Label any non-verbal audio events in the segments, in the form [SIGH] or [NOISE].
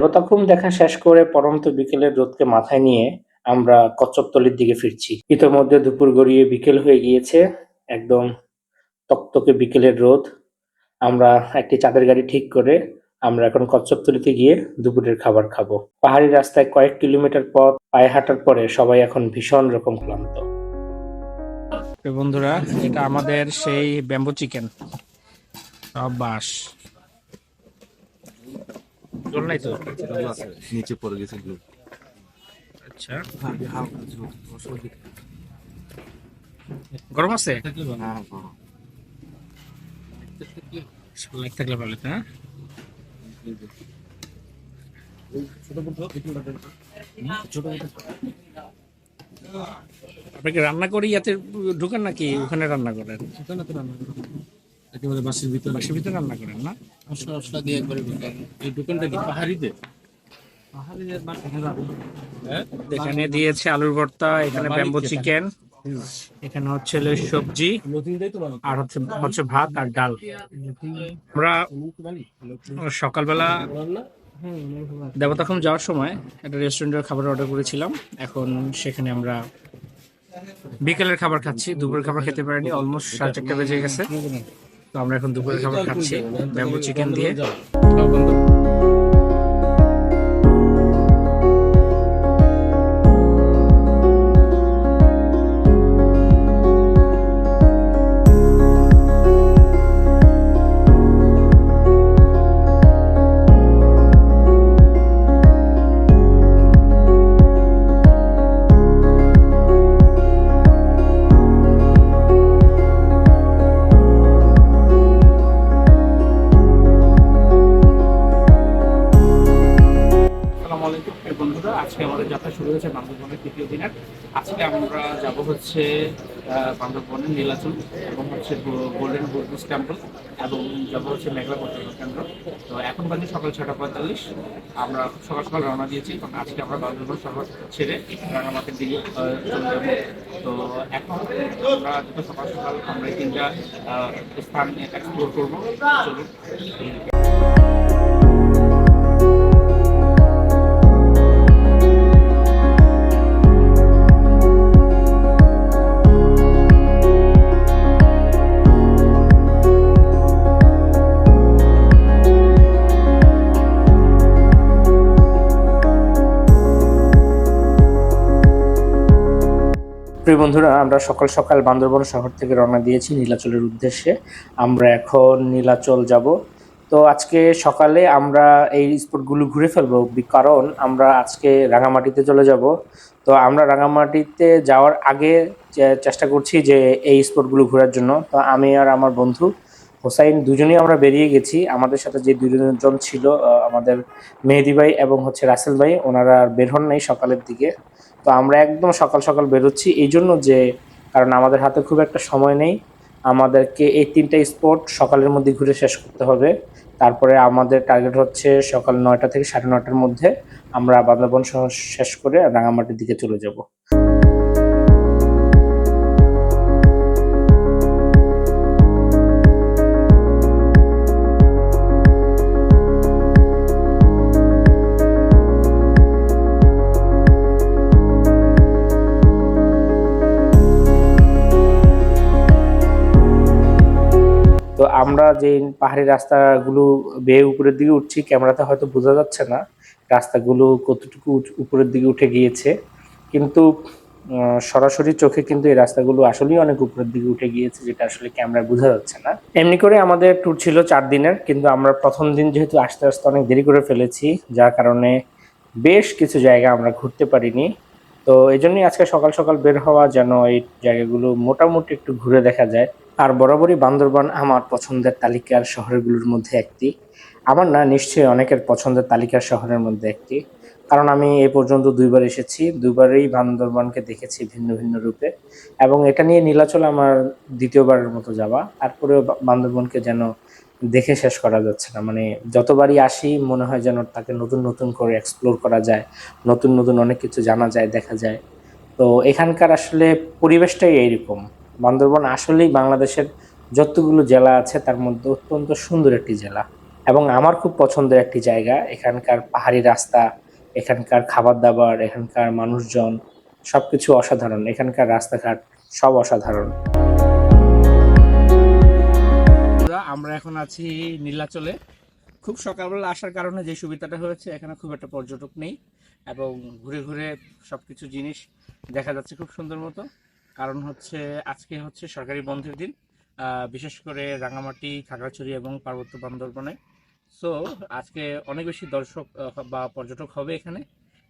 দেবতাখুম দেখা শেষ করে পরন্ত বিকেলের রোদকে মাথায় নিয়ে আমরা কচ্ছপতলির দিকে ফিরছি। ইতোমধ্যে দুপুর গড়িয়ে বিকেল হয়ে গিয়েছে। একদম তকতকে বিকেলের রোদ। আমরা একটি চাঁদের গাড়ি ঠিক করে আমরা এখন কচ্ছপতলিতে গিয়ে দুপুরের খাবার খাব। পাহাড়ি রাস্তায় কয়েক কিলোমিটার পথ পায়ে হাঁটার পরে সবাই এখন ভীষণ রকম ক্লান্ত। বন্ধুরা, এটা আমাদের সেই ব্যাম্বু চিকেন। বাস জল নাই তো? নিচে পড়ে গেছে আচ্ছা। গরম আছে? লাইক থাকলে ভালো হ্যাঁ? আপনি কি রান্না করে? ইয়াতে ঢুকেন নাকি? ওখানে রান্না করেন? একেবারে বাসের ভিতরে বাসের ভিতরে রান্না করেন না? মশলা মশলা দিয়ে একবারে। এই দোকানটা কি পাহাড়িতে? হ্যাঁ? এখানে দিয়েছে আলুর ভর্তা এখানে ব্যাম্বো চিকেন। এখানে হচ্ছে সবজি। নতুনটাই তো বানাতো। আর হচ্ছে হচ্ছে ভাত আর ডাল। আমরা সকালবেলা? দেবতাখুম যাওয়ার সময় একটা রেস্টুরেন্টের খাবার অর্ডার করেছিলাম। এখন সেখানে আমরা বিকেলের খাবার খাচ্ছি দুপুরের খাবার খেতে পারিনি অলমোস্ট সাড়ে চারটা বেজে গেছে। তো আমরা এখন দুপুরে খাবার খাচ্ছি ব্যাম্বু চিকেন দিয়ে। হচ্ছে বান্দরবনের নীলাচল এবং হচ্ছে গোল্ডেন বুদ্ধিস্ট টেম্পল এবং যাব হচ্ছে মেঘলা পর্যটন কেন্দ্র। তো এখন বাজে সকাল ছটা পঁয়তাল্লিশ। আমরা সকাল সকাল রওনা দিয়েছি, কারণ আজকে আমরা বান্দরবন শহর ছেড়ে রাঙামাটির দিকে চলে যাব। তো এখন আমরা সকাল সকাল আমরা তিনটা স্থান এক্সপ্লোর করব। চলুন প্রিয় বন্ধুরা, আমরা সকাল সকাল বান্দরবন শহর থেকে রওনা দিয়েছি নীলাচলের উদ্দেশ্যে। আমরা এখন নীলাচল যাব। তো আজকে সকালে আমরা এই স্পটগুলো ঘুরে ফেলব কারণ আমরা আজকে রাঙামাটিতে চলে যাব। তো আমরা রাঙামাটিতে যাওয়ার আগে চেষ্টা করছি যে এই স্পটগুলো ঘোরার জন্য। তো আমি আর আমার বন্ধু হোসাইন দুজনেই আমরা বেরিয়ে গেছি। আমাদের সাথে যে দুজন ছিল আমাদের মেহেদি ভাই এবং হচ্ছে রাসেল ভাই, ওনারা আর বের হন নাই সকালের দিকে। তো আমরা একদম সকাল সকাল বেরোচ্ছি। এই জন্য যে, কারণ আমাদের হাতে খুব একটা সময় নেই। আমাদেরকে এই তিনটা স্পট সকালের মধ্যে ঘুরে শেষ করতে হবে। তারপরে আমাদের টার্গেট হচ্ছে সকাল নয়টা থেকে সাড়ে নয়টার মধ্যে আমরা বান্দরবন শহর শেষ করে রাঙামাটির দিকে চলে যাব। আমরা যে পাহাড়ি রাস্তাগুলো বেয়ে উপরের দিকে উঠছি, ক্যামেরাতে হয়তো বোঝা যাচ্ছে না রাস্তাগুলো কতটুকু উপরের দিকে উঠে গিয়েছে। কিন্তু সরাসরি চোখে কিন্তু এই রাস্তাগুলো আসলেই অনেক উপরের দিকে উঠে গিয়েছে, যেটা আসলে ক্যামেরায় বোঝা যাচ্ছে না। এমনি করে আমাদের ট্যুর ছিল চার দিনের, কিন্তু আমরা প্রথম দিন যেহেতু আস্তে আস্তে অনেক দেরি করে ফেলেছি, যার কারণে বেশ কিছু জায়গা আমরা ঘুরতে পারিনি। তো এই আজকে সকাল সকাল বের হওয়া যেন এই জায়গাগুলো মোটামুটি একটু ঘুরে দেখা যায়। আর বরাবরই বান্দরবান আমার পছন্দের তালিকার শহরগুলোর মধ্যে একটি। আমার না, নিশ্চয়ই অনেকের পছন্দের তালিকার শহরের মধ্যে একটি। কারণ আমি এ পর্যন্ত দুইবার এসেছি, দুইবারই বান্দরবানকে দেখেছি ভিন্ন ভিন্ন রূপে। এবং এটা নিয়ে নীলাচল আমার দ্বিতীয়বারের মতো যাওয়া। তারপরেও বান্দরবানকে যেন দেখে শেষ করা যাচ্ছে না। মানে যতবারই আসি, মনে হয় যেন তাকে নতুন নতুন করে এক্সপ্লোর করা যায়, নতুন নতুন অনেক কিছু জানা যায়, দেখা যায়। তো এখানকার আসলে পরিবেশটাই এইরকম। বান্দরবান আসলেই বাংলাদেশের যতগুলো জেলা আছে, তার মধ্যে অত্যন্ত সুন্দর একটি জেলা। এবং আমার খুব পছন্দের একটি জায়গা, এখানকার পাহাড়ি রাস্তা, এখানকার খাবার দাবার এখানকার মানুষজন সব কিছু অসাধারণ। এখানকার রাস্তাঘাট সব অসাধারণ। আমরা এখন আছি নীলাচলে। খুব সকালবেলা আসার কারণে যে সুবিধাটা হয়েছে, এখানে খুব একটা পর্যটক নেই এবং ঘুরে ঘুরে সবকিছু জিনিস দেখা যাচ্ছে খুব সুন্দর মতো। কারণ হচ্ছে আজকে হচ্ছে সরকারি বন্ধের দিন বিশেষ করে রাঙামাটি, খাগড়াছড়ি এবং পার্বত্য বান্দরবনে। সো আজকে অনেক বেশি দর্শক বা পর্যটক হবে এখানে।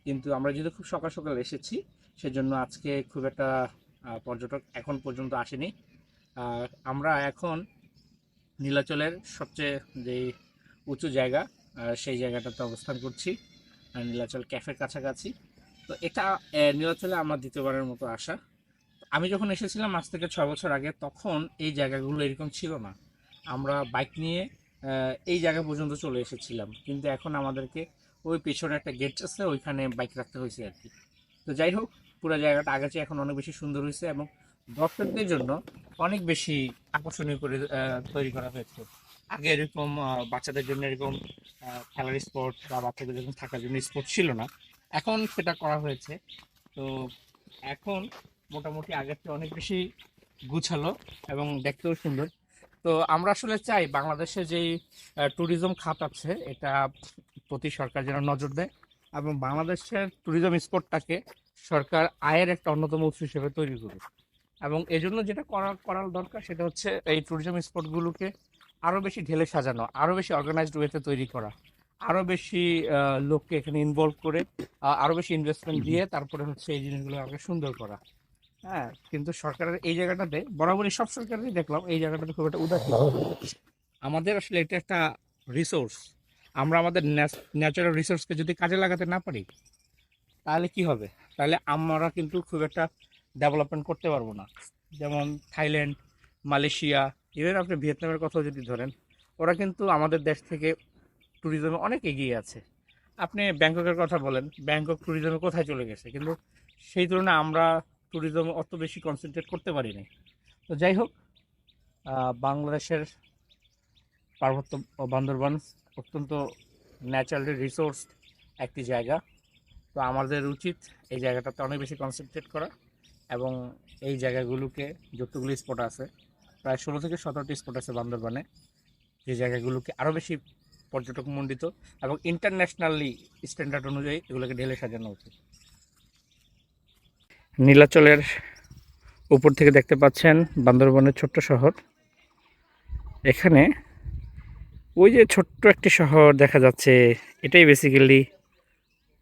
কিন্তু আমরা যেহেতু খুব সকাল সকাল এসেছি, সেজন্য আজকে খুব একটা পর্যটক এখন পর্যন্ত আসেনি। আমরা এখন নীলাচলের সবচেয়ে যে উঁচু জায়গা সেই জায়গাটাতে অবস্থান করছি, নীলাচল ক্যাফের কাছাকাছি। তো এটা নীলাচলে আমার দ্বিতীয়বারের মতো আসা। আমি যখন এসেছিলাম আজ থেকে ছয় বছর আগে, তখন এই জায়গাগুলো এরকম ছিল না। আমরা বাইক নিয়ে এই জায়গা পর্যন্ত চলে এসেছিলাম। কিন্তু এখন আমাদেরকে ওই পেছনে একটা গেট আছে, ওইখানে বাইক রাখতে হয়েছে আর কি। তো যাই হোক, পুরো জায়গাটা আগে চেয়ে এখন অনেক বেশি সুন্দর হয়েছে এবং দর্শকদের জন্য অনেক বেশি আকর্ষণীয় করে তৈরি করা হয়েছে। আগে এরকম বাচ্চাদের জন্য এরকম খেলার স্পোর্ট বা বাচ্চাদের যখন থাকার জন্য স্পোর্ট ছিল না। এখন সেটা করা হয়েছে। তো এখন মোটামুটি আগের চেয়ে অনেক বেশি গুছালো এবং দেখতেও সুন্দর। তো আমরা আসলে চাই বাংলাদেশে যেই ট্যুরিজম খাত আছে এটা প্রতি সরকার যেন নজর দেয় এবং বাংলাদেশের ট্যুরিজম স্পটটাকে সরকার আয়ের একটা অন্যতম উৎস হিসেবে তৈরি করুক। এবং এজন্য যেটা করা করার দরকার সেটা হচ্ছে এই ট্যুরিজম স্পটগুলোকে আরও বেশি ঢেলে সাজানো আরও বেশি অর্গানাইজড ওয়েতে তৈরি করা আরও বেশি লোককে এখানে ইনভলভ করে আরও বেশি ইনভেস্টমেন্ট দিয়ে তারপরে হচ্ছে এই জিনিসগুলো আরও সুন্দর করা। হ্যাঁ কিন্তু সরকারের এই জায়গাটাতে, বরাবরই সব সরকারেরই দেখলাম, এই জায়গাটাতে খুব একটা উদাসীন। আমাদের আসলে এটা একটা রিসোর্স আমরা আমাদের ন্যাচারাল রিসোর্সকে যদি কাজে লাগাতে না পারি, তাহলে কি হবে? তাহলে আমরা কিন্তু খুব একটা ডেভেলপমেন্ট করতে পারব না। যেমন থাইল্যান্ড, মালয়েশিয়া ইভেন আপনি ভিয়েতনামের কথাও যদি ধরেন, ওরা কিন্তু আমাদের দেশ থেকে ট্যুরিজমে অনেক এগিয়ে আছে। আপনি ব্যাংককের কথা বলেন, ব্যাংকক ট্যুরিজমে কোথায় চলে গেছে? কিন্তু সেই তুলনায় আমরা ট্যুরিজমে অত বেশি কনসেন্ট্রেট করতে পারি নাই তো যাই হোক বাংলাদেশের পার্বত্য বান্দরবান অত্যন্ত ন্যাচারালি রিসোর্স একটি জায়গা। তো আমাদের উচিত এই জায়গাটাতে অনেক বেশি কনসেন্ট্রেট করা এবং এই জায়গাগুলোকে যতগুলো স্পট আছে, প্রায় ষোলো থেকে সতেরোটি স্পট আছে বান্দরবানে, যে জায়গাগুলোকে আরও বেশি পর্যটক মণ্ডিত এবং ইন্টারন্যাশনালি স্ট্যান্ডার্ড অনুযায়ী এগুলোকে ঢেলে সাজানো উচিত। নীলাচলের উপর থেকে দেখতে পাচ্ছেন বান্দরবনের ছোট্ট শহর। এখানে ওই যে ছোট্ট একটি শহর দেখা যাচ্ছে, এটাই বেসিক্যালি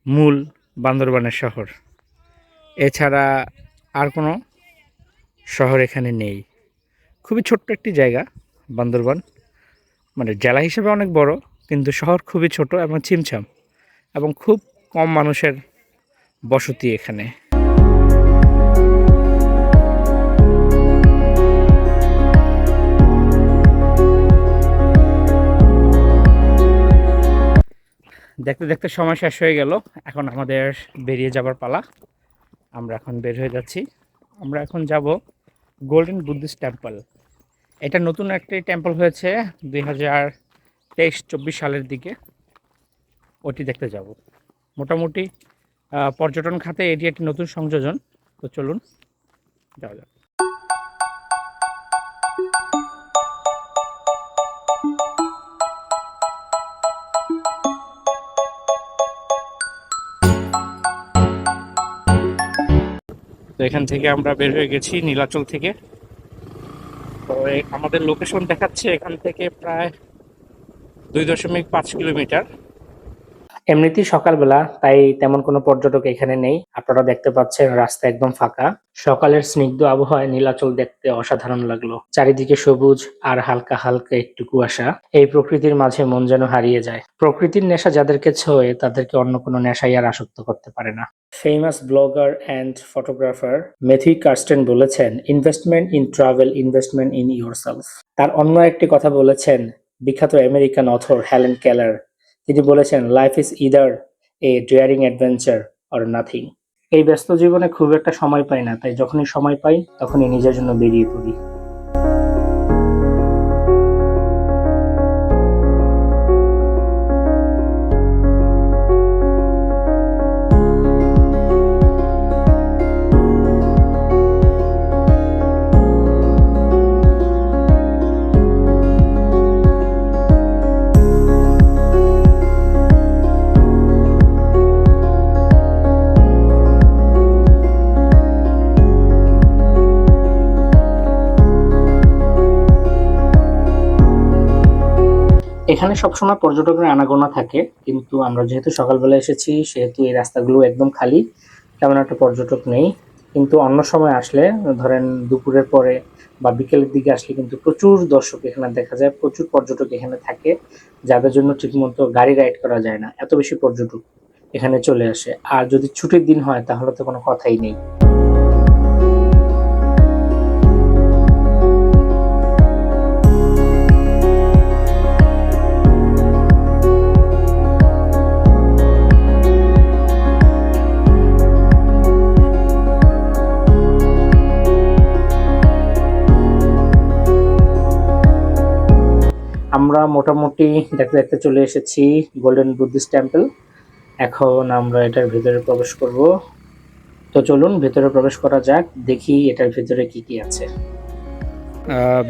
মূল বান্দরবানের শহর। এছাড়া আর কোনো শহর এখানে নেই। খুবই ছোট্ট একটি জায়গা বান্দরবান। মানে জেলা হিসেবে অনেক বড়, কিন্তু শহর খুবই ছোট এবং ছিমছাম এবং খুব কম মানুষের বসতি এখানে। দেখতে দেখতে সময় শেষ হয়ে গেল। এখন আমাদের বেরিয়ে যাবার পালা। আমরা এখন বের হয়ে যাচ্ছি। আমরা এখন যাব গোল্ডেন বুদ্ধিস্ট টেম্পল এটা নতুন একটি টেম্পল হয়েছে দুই হাজার তেইশ চব্বিশ সালের দিকে। ওটি দেখতে যাব। মোটামুটি পর্যটন খাতে এটি একটি নতুন সংযোজন। তো চলুন, যাওয়া যাক। তো এখান থেকে আমরা বের হয়ে গেছি নীলাচল থেকে। তো আমাদের লোকেশন দেখাচ্ছে এখান থেকে প্রায় দুই দশমিক পাঁচ কিলোমিটার। এমনিতেই সকালবেলা, তাই তেমন কোনো পর্যটক এখানে নেই। আপনারা দেখতে পাচ্ছেন রাস্তা একদম ফাঁকা। সকালের স্নিগ্ধ আবহাওয়ায় নীলাচল দেখতে অসাধারণ লাগল। চারিদিকে সবুজ আর হালকা হালকা একটু কুয়াশা। এই প্রকৃতির মাঝে মন যেন হারিয়ে যায়। প্রকৃতির নেশা যাদেরকে ছোঁয়ে, তাদেরকে অন্য কোনো নেশাই আর আসক্ত করতে পারে না। Famous blogger and photographer Matthew Karsten বলেছেন, investment in travel, investment in yourself. তার অন্য একটি কথা বলেছেন বিখ্যাত আমেরিকান অথর হ্যালেন কেলার। তিনি বলেছেন life is either a daring adventure or nothing এই ব্যস্ত জীবনে খুব একটা সময় পাই না, তাই যখনই সময় পাই, তখনই নিজের জন্য বেরিয়ে পড়ি। এখানে সবসময় পর্যটকের আনাগোনা থাকে, কিন্তু আমরা যেহেতু সকালবেলা এসেছি, সেহেতু এই রাস্তাগুলো একদম খালি, তেমন একটা পর্যটক নেই। কিন্তু অন্য সময় আসলে, ধরেন দুপুরের পরে বা বিকেলের দিকে আসলে কিন্তু প্রচুর দর্শক এখানে দেখা যায়, প্রচুর পর্যটক এখানে থাকে, যাদের জন্য ঠিকমতো গাড়ি রাইড করা যায় না, এত বেশি পর্যটক এখানে চলে আসে। আর যদি ছুটির দিন হয়, তাহলে তো কোনো কথাই নেই। আমরা মোটামুটি দেখতে দেখতে চলে এসেছি গোল্ডেন বুদ্ধিস্ট টেম্পল এখন আমরা এটার ভিতরে প্রবেশ করব। তো চলুন, ভিতরে প্রবেশ করা যাক, দেখি এটার ভিতরে কি কি আছে।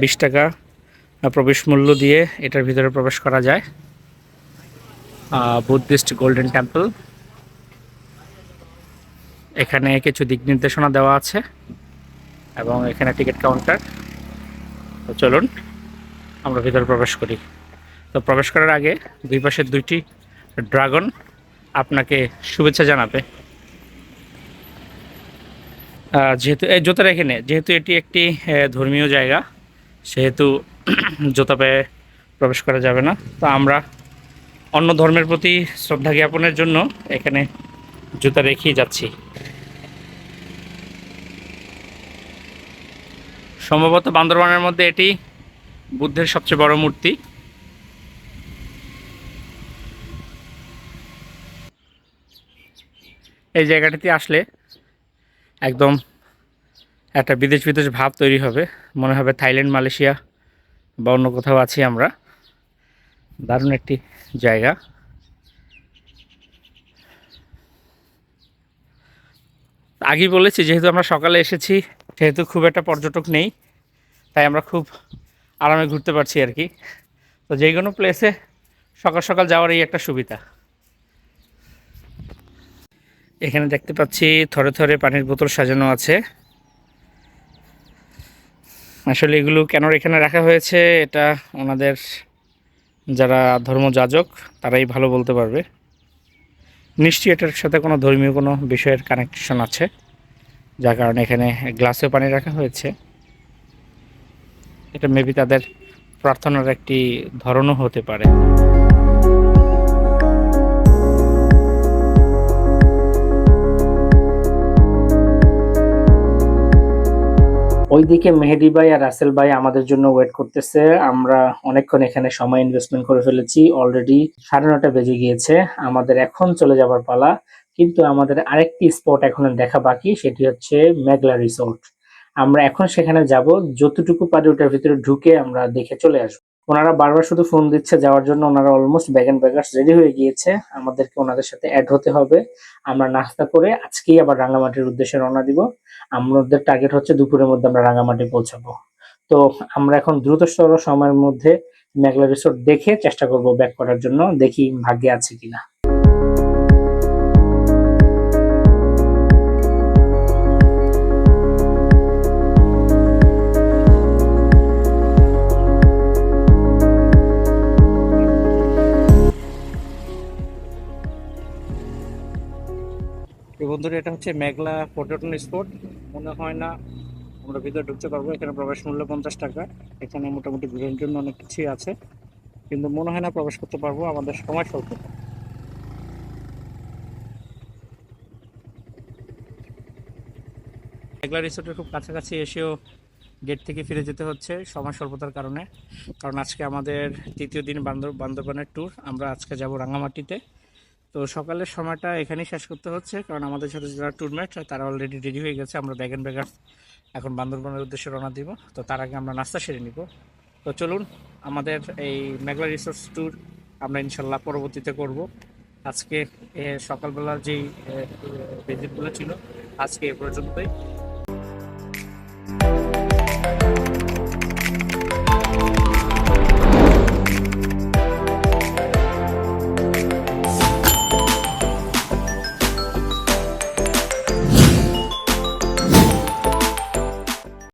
বিশ টাকা প্রবেশ মূল্য দিয়ে এটার ভিতরে প্রবেশ করা যায়। বুদ্ধিস্ট গোল্ডেন টেম্পল এখানে কিছু দিক নির্দেশনা দেওয়া আছে এবং এখানে টিকিট কাউন্টার। তো চলুন। আমরা ভিতরে প্রবেশ করি। তো প্রবেশ করার আগে দুই পাশের দুইটি ড্রাগন আপনাকে শুভেচ্ছা জানাবে। যেহেতু, এই জুতা রেখে নে, যেহেতু এটি একটি ধর্মীয় জায়গা, সেহেতু [CLEARS THROAT] জুতা পেয়ে প্রবেশ করা যাবে না। তো আমরা অন্য ধর্মের প্রতি শ্রদ্ধা জ্ঞাপনের জন্য এখানে জুতা রেখেই যাচ্ছি। সম্ভবত বান্দরবানের মধ্যে এটি বুদ্ধের সবচেয়ে বড় মূর্তি। এই জায়গাটিতে আসলে একদম একটা বিদেশ বিদেশ ভাব তৈরি হবে। মনে হবে থাইল্যান্ড, মালয়েশিয়া বা অন্য কোথাও আছি আমরা। দারুণ একটি জায়গা। আগেই বলেছি, যেহেতু আমরা সকালে এসেছি, সেহেতু খুব একটা পর্যটক নেই, তাই আমরা খুব আরামে ঘুরতে পারছি আর কি। তো যে কোনো প্লেসে সকাল সকাল যাওয়ার এই একটা সুবিধা। এখানে দেখতে পাচ্ছি থরে থরে পানির বোতল সাজানো আছে। আসলে এগুলো কেন এখানে রাখা হয়েছে, এটা ওনাদের যারা ধর্মযাজক তারাই ভালো বলতে পারবে। নিশ্চয়ই এটার সাথে কোনো ধর্মীয় কোনো বিষয়ের কানেকশন আছে, যার কারণে এখানে গ্লাসেও পানি রাখা হয়েছে। এটা মেবি তাদের প্রার্থনার একটি ধরনও হতে পারে। ওইদিকে মেহেদি ভাই আর রাসেল ভাই আমাদের জন্য ওয়েট করতেছে। আমরা অনেকক্ষণ এখানে সময় ইনভেস্টমেন্ট করে ফেলেছি। অলরেডি সাড়ে নটা বেজে গিয়েছে। আমাদের এখন চলে যাবার পালা। কিন্তু আমাদের আরেকটি স্পট এখন দেখা বাকি, সেটি হচ্ছে মেঘলা রিসোর্ট আমরা এখন সেখানে যাব, যতটুকু পারি ওটার ভিতরে ঢুকে আমরা দেখে চলে আসব। ওনারা বারবার শুধু ফোন দিচ্ছে, যাওয়ার জন্য ওনারা almost bag and baggage ready হয়ে গিয়েছে। আমাদেরকে ওনাদের সাথে অ্যাড হতে হবে। আমরা নাস্তা করে আজকেই আবার রাঙ্গামাটির উদ্দেশ্যে রওনা দিব। আমাদের টার্গেট হচ্ছে দুপুরের মধ্যে আমরা রাঙ্গামাটি পৌঁছাবো। তো আমরা এখন দ্রুততর সময়ের মধ্যে মেঘলা রিসোর্ট দেখে চেষ্টা করব ব্যাক করার জন্য। দেখি ভাগ্যে আছে কিনা। বন্ধুরা, এটা হচ্ছে মেঘলা পর্যটন স্পট। মনে হয় না আমরা ভিতরে ঢুকতে পারব, এখানে প্রবেশ মূল্য পঞ্চাশ টাকা। এখানে মোটামুটি ঘুরের জন্য অনেক কিছুই আছে। কিন্তু মনে হয় না প্রবেশ করতে পারব, আমাদের সময় স্বল্প। মেঘলা রিসোর্টের খুব কাছাকাছি এসেও গেট থেকে ফিরে যেতে হচ্ছে সময় স্বল্পতার কারণে। কারণ আজকে আমাদের তৃতীয় দিন বান্দর, বান্দরবানের ট্যুর আমরা আজকে যাব রাঙামাটিতে। তো সকালের সময়টা এখানেই শেষ করতে হচ্ছে, কারণ আমাদের সাথে যারা টুরমেট তারা অলরেডি রেডি হয়ে গেছে। আমরা ব্যাগ অ্যান্ড ব্যাগার এখন বান্দরবনের উদ্দেশ্যে রওনা দিব। তো তার আগে আমরা নাস্তা সেরে নিব। তো চলুন, আমাদের এই মেঘলা রিসোর্স ট্যুর আমরা ইনশাল্লাহ পরবর্তীতে করব। আজকে সকালবেলা যেই ভিজিটগুলো ছিল, আজকে এ পর্যন্তই।